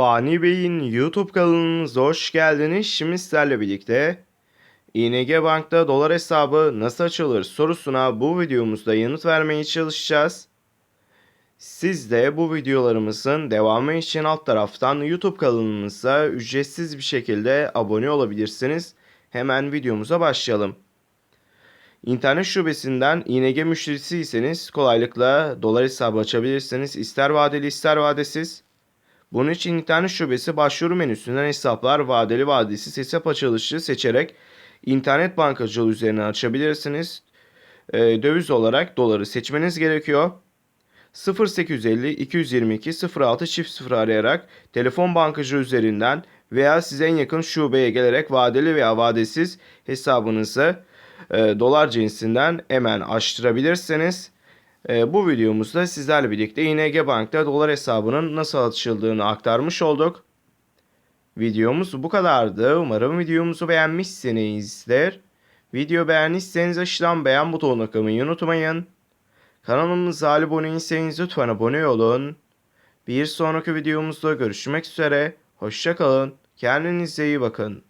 Fani Bey'in YouTube kanalınıza hoş geldiniz. Şimdi sizlerle birlikte ING Bank'ta dolar hesabı nasıl açılır sorusuna bu videomuzda yanıt vermeye çalışacağız. Siz de bu videolarımızın devamı için alt taraftan YouTube kanalımıza ücretsiz bir şekilde abone olabilirsiniz. Hemen videomuza başlayalım. İnternet şubesinden ING müşterisiyseniz kolaylıkla dolar hesabı açabilirsiniz. İster vadeli ister vadesiz. Bunun için internet şubesi başvuru menüsünden hesaplar vadeli vadesiz hesap açılışı seçerek internet bankacılığı üzerinden açabilirsiniz. Ee, döviz olarak doları seçmeniz gerekiyor. 0850 222 06 çift 0 arayarak telefon bankacı üzerinden veya size en yakın şubeye gelerek vadeli veya vadesiz hesabınızı e, dolar cinsinden hemen açtırabilirsiniz. Ee, bu videomuzda sizlerle birlikte ING Bank'ta dolar hesabının nasıl açıldığını aktarmış olduk. Videomuz bu kadardı. Umarım videomuzu beğenmişsinizdir. Video beğendiyseniz aşağıdan beğen butonuna kılmayı unutmayın. Kanalımıza abone değilseniz lütfen abone olun. Bir sonraki videomuzda görüşmek üzere. Hoşçakalın. Kendinize iyi bakın.